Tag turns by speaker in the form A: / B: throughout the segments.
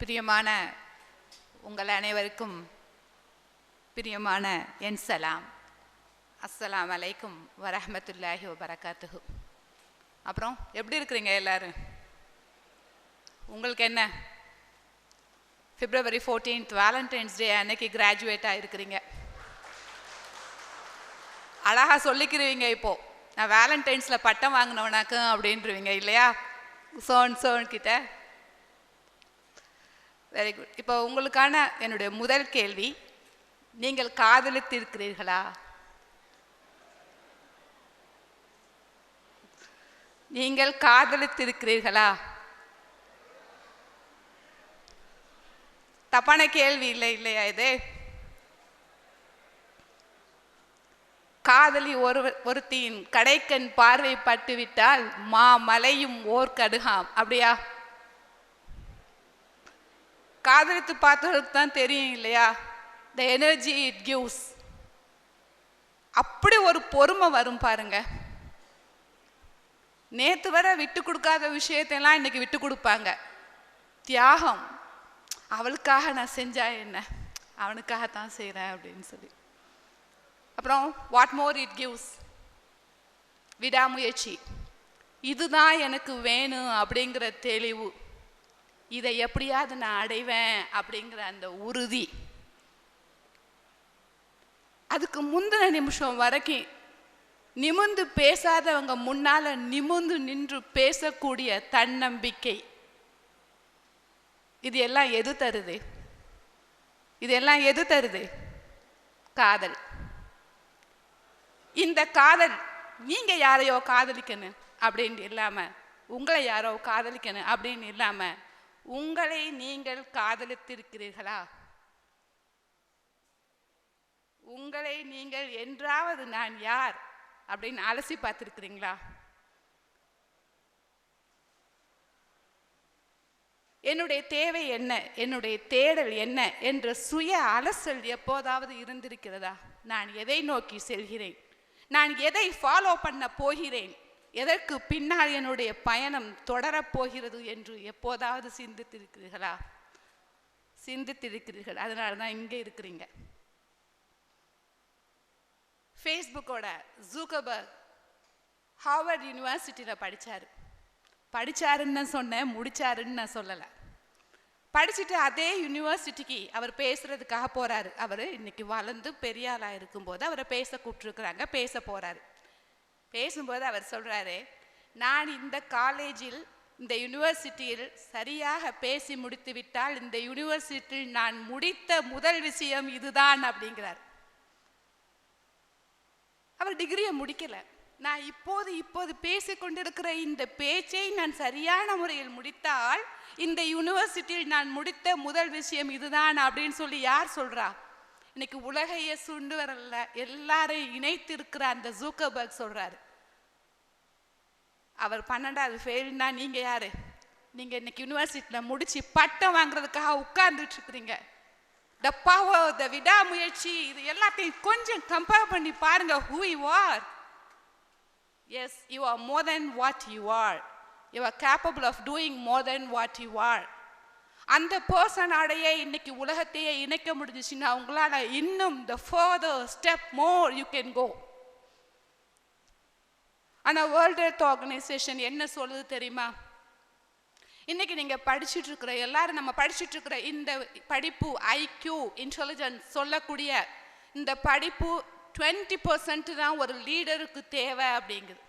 A: பிரியமான உங்கள் அனைவருக்கும் பிரியமான என் சலாம். அஸ்ஸலாம் அலைக்கும் வரஹமத்துல்லாஹி வபரகாத்துஹு. அப்புறம் எப்படி இருக்கிறீங்க எல்லோரும்? உங்களுக்கு என்ன? பிப்ரவரி ஃபோர்டீன்த் வேலண்டைன்ஸ் டே அன்னைக்கு கிராஜுவேட் ஆகிருக்கிறீங்க அழகாக சொல்லிக்கிறீங்க இப்போது நான் வேலண்டைன்ஸில் பட்டம் வாங்கினவனாக்கும் அப்படின்றவீங்க இல்லையா? சோன் சோன் கிட்ட. வெரி குட் இப்போ உங்களுக்கான என்னுடைய முதல் கேள்வி நீங்கள் காதலித்து இருக்கிறீர்களா நீங்கள் காதலித்து இருக்கிறீர்களா தப்பான கேள்வி இல்லை இல்லையா இது? காதலி ஒரு ஒருத்தியின் கடைக்கண் பார்வை பட்டுவிட்டால் மா மலையும் ஓர் கடுகாம் அப்படியா? காதலித்து பார்த்தவர்களுக்கு தான் தெரியும் இல்லையா? த எனர்ஜி இட் கிவ்ஸ் அப்படி ஒரு பொறுமை வரும் பாருங்க. நேற்று வரை விட்டு கொடுக்காத விஷயத்தையெல்லாம் இன்னைக்கு விட்டு கொடுப்பாங்க. தியாகம். அவளுக்காக நான் செஞ்சா என்ன? அவனுக்காக தான் செய்கிறேன் அப்படின்னு சொல்லி. அப்புறம் வாட் மோர் இட் கிவ்ஸ் விடாமுயற்சி. இதுதான் எனக்கு வேணும் அப்படிங்கிற தெளிவு. இதை எப்படியாவது நான் அடைவேன் அப்படிங்கிற அந்த உறுதி. அதுக்கு முந்தின நிமிஷம் வரைக்கும் நிமிந்து பேசாதவங்க முன்னால் நிமிந்து நின்று பேசக்கூடிய தன்னம்பிக்கை. இது எல்லாம் எது தருது? இதெல்லாம் எது தருது? காதல். இந்த காதல் நீங்கள் யாரையோ காதலிக்கணும் அப்படின்னு இல்லாமல் உங்களை யாரோ காதலிக்கணும் அப்படின்னு இல்லாமல் உங்களை நீங்கள் காதலித்திருக்கிறீர்களா? உங்களை நீங்கள் என்றாவது நான் யார்? அப்படின்னு அலசி பார்த்திருக்கிறீங்களா? என்னுடைய தேவை என்ன? என்னுடைய தேடல் என்ன? என்ற சுய அலசல் எப்போதாவது இருந்திருக்கிறதா? நான் எதை நோக்கி செல்கிறேன்? நான் எதை ஃபாலோ பண்ண போகிறேன்? எதற்கு பின்னால் என்னுடைய பயணம் தொடரப் போகிறது என்று எப்போதாவது சிந்தித்திருக்கிறீர்களா? சிந்தித்திருக்கிறீர்கள். அதனால தான் இங்கே இருக்கிறீங்க. ஃபேஸ்புக்கோட ஜூகபர்க் ஹார்வர்ட் யூனிவர்சிட்டியில் படித்தார் படித்தாருன்னு சொன்னேன் முடிச்சாருன்னு நான் சொல்லலை. படிச்சுட்டு அதே யூனிவர்சிட்டிக்கு அவர் பேசுகிறதுக்காக போகிறாரு அவர் இன்னைக்கு வளர்ந்து பெரிய ஆளா இருக்கும்போது அவரை பேச கூப்பிட்டுருக்குறாங்க பேச போகிறாரு பேசும்போது அவர் சொல்கிறாரு நான் இந்த காலேஜில் இந்த யூனிவர்சிட்டியில் சரியாக பேசி முடித்து விட்டால் இந்த யூனிவர்சிட்டியில் நான் முடித்த முதல் விஷயம் இதுதான் அப்படிங்கிறார். அவர் டிகிரியை முடிக்கலை. நான் இப்போது இப்போது பேசிக்கொண்டிருக்கிற இந்த பேச்சை நான் சரியான முறையில் முடித்தால் இந்த யூனிவர்சிட்டியில் நான் முடித்த முதல் விஷயம் இதுதான் அப்படின்னு சொல்லி யார் சொல்கிறா இன்னைக்கு உலகையே சுண்டு வரல எல்லாரையும் இணைத்து இருக்கிற அந்த ஜூக்கபர்க் சொல்றாரு. அவர் பன்னெண்டாவது ஃபெயில்னா நீங்க யாரு? நீங்க இன்னைக்கு யூனிவர்சிட்டியில் முடிச்சு பட்டம் வாங்குறதுக்காக உட்கார்ந்துட்டு இருக்கிறீங்க த பவர் த விடாமுயற்சி இது எல்லாத்தையும் கொஞ்சம் கம்பேர் பண்ணி பாருங்க who you are is you are more than what you are you are capable of doing more than what you are அந்த பர்சனோடையே இன்னைக்கு உலகத்தையே இணைக்க முடிஞ்சிச்சுன்னா உங்களால் இன்னும் the further step more you can go ஆனால் வேர்ல்டு ஹெல்த் ஆர்கனைசேஷன் என்ன சொல்லுது தெரியுமா? இன்னைக்கு நீங்கள் படிச்சுட்டு இருக்கிற எல்லாரும் நம்ம படிச்சுட்டு இருக்கிற இந்த படிப்பு ஐக்யூ இன்டெலிஜென்ஸ் சொல்லக்கூடிய இந்த படிப்பு டுவெண்ட்டி பர்சன்ட் தான் ஒரு லீடருக்கு தேவை அப்படிங்குது.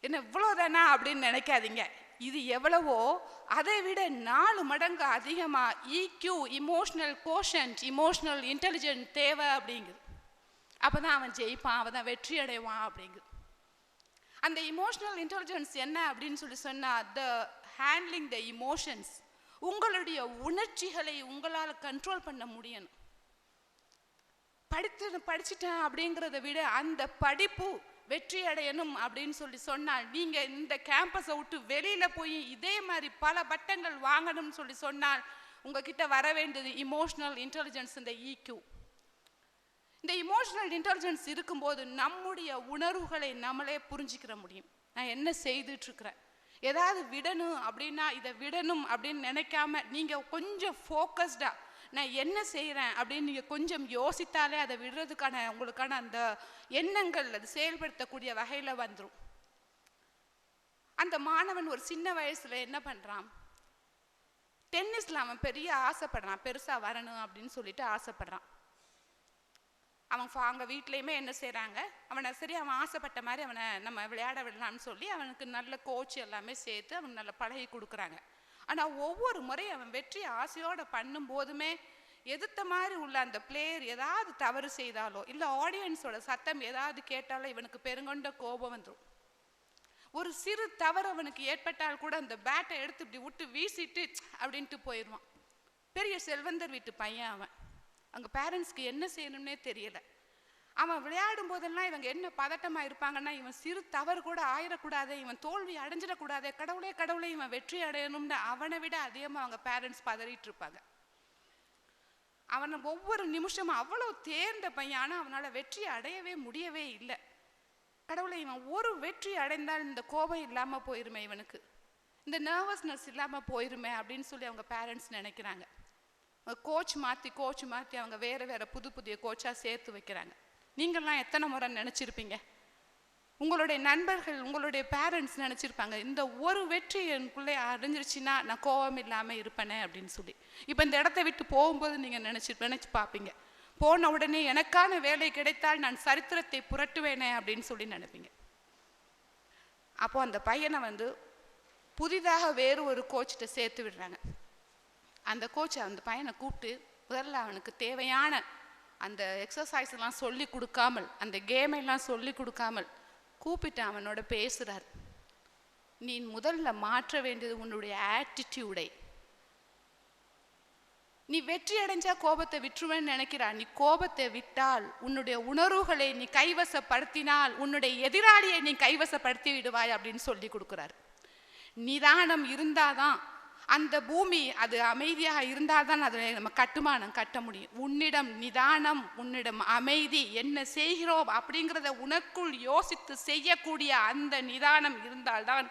A: என்ன இவ்வளோதானா அப்படின்னு நினைக்காதீங்க. இது எவ்வளவோ? அதை விட நாலு மடங்கு அதிகமாக EQ emotional quotient emotional intelligent தேவை அப்படிங்குது. அப்போ தான் அவன் ஜெயிப்பான் அவன் தான் வெற்றி அடைவான் அப்படிங்குது. அந்த இமோஷ்னல் இன்டெலிஜென்ஸ் என்ன அப்படின்னு சொல்லி சொன்னால் த ஹேண்ட்லிங் த இமோஷன்ஸ் உங்களுடைய உணர்ச்சிகளை உங்களால் கண்ட்ரோல் பண்ண முடியணும். படித்து படிச்சுட்டேன் அப்படிங்கிறத விட அந்த படிப்பு வெற்றி அடையணும் அப்படின்னு சொல்லி சொன்னால் நீங்கள் இந்த கேம்பஸை விட்டு வெளியில் போய் இதே மாதிரி பல பட்டங்கள் வாங்கணும்னு சொல்லி சொன்னால் உங்ககிட்ட வர வேண்டியது இமோஷனல் இன்டெலிஜென்ஸ் இந்த ஈக்யூ இந்த இமோஷனல் இன்டெலிஜென்ஸ் இருக்கும்போது நம்முடைய உணர்வுகளை நம்மளே புரிஞ்சிக்கிற முடியும். நான் என்ன செய்துட்ருக்கிறேன்? ஏதாவது விடணும் அப்படின்னா இதை விடணும் அப்படின்னு நினைக்காம நீங்கள் கொஞ்சம் ஃபோக்கஸ்டாக நான் என்ன செய்கிறேன் அப்படின்னு நீங்கள் கொஞ்சம் யோசித்தாலே அதை விடுறதுக்கான உங்களுக்கான அந்த எண்ணங்கள் அது செயல்படுத்தக்கூடிய வகையில் வந்துடும் அந்த மாணவன் ஒரு சின்ன வயசில் என்ன பண்ணுறான் டென்னிஸில் அவன் பெரிய ஆசைப்படுறான். பெருசாக வரணும் அப்படின்னு சொல்லிட்டு ஆசைப்படுறான். அவன் அவங்க வீட்லேயுமே என்ன செய்கிறாங்க அவனை சரி அவன் ஆசைப்பட்ட மாதிரி அவனை நம்ம விளையாட விடலாம்னு சொல்லி அவனுக்கு நல்ல கோச் எல்லாமே சேர்த்து அவன் நல்ல பழகி கொடுக்குறாங்க. ஆனால் ஒவ்வொரு முறையும் அவன் வெற்றி ஆசையோடு பண்ணும் போதுமே எதிர்த்த மாதிரி உள்ள அந்த பிளேயர் ஏதாவது தவறு செய்தாலோ இல்லை ஆடியன்ஸோட சத்தம் ஏதாவது கேட்டாலோ இவனுக்கு பெருங்கொண்ட கோபம் வந்துடும் ஒரு சிறு தவறு அவனுக்கு ஏற்பட்டால் கூட அந்த பேட்டை எடுத்து இப்படி விட்டு வீசிட்டு அப்படின்ட்டு போயிடுவான். பெரிய செல்வந்தர் வீட்டு பையன் அவன். அங்கே பேரண்ட்ஸ்க்கு என்ன செய்யணும்னே தெரியலை. அவன் விளையாடும் போதெல்லாம் இவங்க என்ன பதட்டமாக இருப்பாங்கன்னா இவன் சிறு தவறு கூட ஆயிடக்கூடாது இவன் தோல்வி அடைஞ்சிடக்கூடாது கடவுளே கடவுளே இவன் வெற்றி அடையணும்னு அவனை விட அதிகமாக அவங்க பேரண்ட்ஸ் பதறிட்டு இருப்பாங்க. அவனை ஒவ்வொரு நிமிஷமும் அவ்வளோ தேர்ந்த பையன் ஆனால் அவனால் வெற்றி அடையவே முடியவே இல்லை. கடவுளை இவன் ஒரு வெற்றி அடைந்தால் இந்த கோபம் இல்லாமல் போயிருமே இவனுக்கு. இந்த நர்வஸ்னஸ் இல்லாமல் போயிருமே அப்படின்னு சொல்லி அவங்க பேரண்ட்ஸ் நினைக்கிறாங்க. கோச் மாற்றி கோச் மாற்றி அவங்க வேறு வேறு புது புதிய கோச்சாக சேர்த்து வைக்கிறாங்க. நீங்கள்லாம் எத்தனை முறை நினச்சிருப்பீங்க? உங்களுடைய நண்பர்கள் உங்களுடைய பேரண்ட்ஸ் நினச்சிருப்பாங்க இந்த ஒரு வெற்றி எனக்குள்ளே அடைஞ்சிருச்சுன்னா நான் கோபம் இல்லாமல் இருப்பேனே அப்படின்னு சொல்லி. இப்போ இந்த இடத்த விட்டு போகும்போது நீங்கள் நினச்சி நினச்சி பார்ப்பீங்க. போன உடனே எனக்கான வேலை கிடைத்தால் நான் சரித்திரத்தை புரட்டுவேனே அப்படின்னு சொல்லி நினைப்பீங்க. அப்போ அந்த பையனை வந்து புதிதாக வேறு ஒரு கோச்சிட்ட சேர்த்து விடுறாங்க. அந்த கோச்சை அந்த பையனை கூப்பிட்டு முதல்ல அவனுக்கு தேவையான அந்த எக்ஸசைஸ் எல்லாம் சொல்லி கொடுக்காமல் அந்த கேமெல்லாம் சொல்லி கொடுக்காமல் கூப்பிட்டு அவனோட பேசுகிறார் நீ முதல்ல மாற்ற வேண்டியது உன்னுடைய ஆட்டிடியூடை நீ வெற்றி அடைஞ்சா கோபத்தை விட்டுருவேன்னு நினைக்கிறா நீ கோபத்தை விட்டால் உன்னுடைய உணர்வுகளை நீ கைவசப்படுத்தினால் உன்னுடைய எதிராளியை நீ கைவசப்படுத்தி விடுவாய் அப்படின்னு சொல்லி கொடுக்குறாரு. நிதானம் இருந்தாதான் அந்த பூமி அது அமைதியாக இருந்தால் தான் அதை நம்ம கட்டுமானம் கட்ட முடியும். உன்னிடம் நிதானம் உன்னிடம் அமைதி என்ன செய்கிறோம் அப்படிங்கிறத உனக்குள் யோசித்து செய்யக்கூடிய அந்த நிதானம் இருந்தால்தான்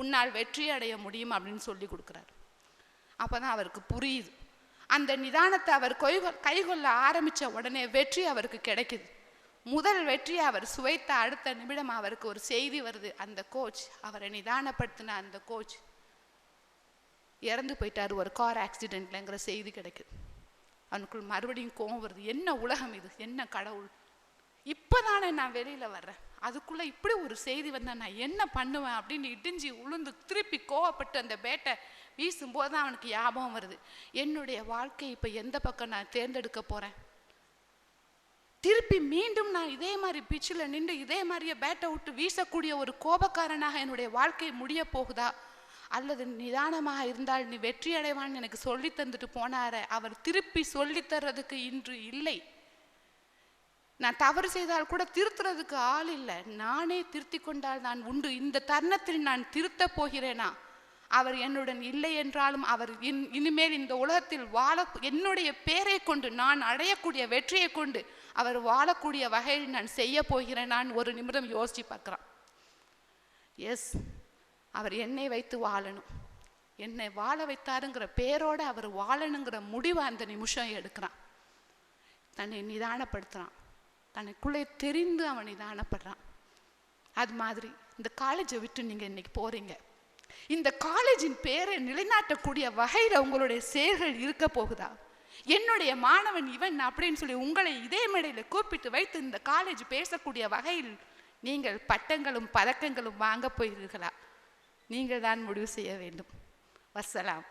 A: உன்னால் வெற்றி அடைய முடியும் அப்படின்னு சொல்லி கொடுக்குறாரு. அப்போ தான் அவருக்கு புரியுது. அந்த நிதானத்தை அவர் கைகொள்ள ஆரம்பித்த உடனே வெற்றி அவருக்கு கிடைக்குது. முதல் வெற்றியை அவர் சுவைத்த அடுத்த நிமிடம் அவருக்கு ஒரு செய்தி வருது. அந்த கோச் அவரை நிதானப்படுத்தின அந்த கோச் இறந்து போயிட்டார் ஒரு கார் ஆக்சிடெண்ட்லங்கிற செய்தி கிடைக்குது. அவனுக்குள் மறுபடியும் கோவம் வருது. என்ன உலகம் இது? என்ன கடவுள்? இப்போதானே நான் வெளியில் வர்றேன். அதுக்குள்ளே இப்படி ஒரு செய்தி வந்தால் நான் என்ன பண்ணுவேன் அப்படின்னு இடிஞ்சு உளுந்து திருப்பி கோவப்பட்டு அந்த பேட்டை வீசும்போது தான் அவனுக்கு ஞாபகம் வருது. என்னுடைய வாழ்க்கை இப்போ எந்த பக்கம் நான் தேர்ந்தெடுக்க போகிறேன் திருப்பி மீண்டும் நான் இதே மாதிரி பிச்சில் நின்று இதே மாதிரியே பேட்டை விட்டு வீசக்கூடிய ஒரு கோபக்காரனாக என்னுடைய வாழ்க்கை முடிய போகுதா? அல்லது நிதானமாக இருந்தால் நீ வெற்றி அடைவான்னு எனக்கு சொல்லி தந்துட்டு போனார அவர் திருப்பி சொல்லி தர்றதுக்கு இன்று இல்லை. நான் தவறு செய்தால் கூட திருத்துறதுக்கு ஆள் இல்லை. நானே திருத்தி கொண்டால் நான் உண்டு. இந்த தருணத்தில் நான் திருத்தப் போகிறேனா? அவர் என்னுடன் இல்லை என்றாலும் அவர் இன் இனிமேல் இந்த உலகத்தில் வாழ என்னுடைய பேரை கொண்டு நான் அடையக்கூடிய வெற்றியை கொண்டு அவர் வாழக்கூடிய வகையில் நான் செய்ய போகிறேன் நான் ஒரு நிமிடம் யோசிச்சு பார்க்குறான். எஸ் அவர் என்னை வைத்து வாழணும். என்னை வாழ வைத்தாருங்கிற பேரோடு அவர் வாழணுங்கிற முடிவை அந்த நிமிஷம் எடுக்கிறான். தன்னை நிதானப்படுத்துகிறான் தனக்குள்ளே தெரிந்து அவன் நிதானப்படுறான். அது மாதிரி இந்த காலேஜை விட்டு நீங்கள் இன்றைக்கி போகிறீங்க இந்த காலேஜின் பேரை நிலைநாட்டக்கூடிய வகையில் உங்களுடைய செயல்கள் இருக்க போகுதா? என்னுடைய மாணவன் இவன் அப்படின்னு சொல்லி உங்களை இதே மேடையில் கூப்பிட்டு வைத்து இந்த காலேஜ் பேசக்கூடிய வகையில் நீங்கள் பட்டங்களும் பதக்கங்களும் வாங்க போயிருக்கலாம் நீங்கள் தான் முடிவு செய்ய வேண்டும். வசலாம்.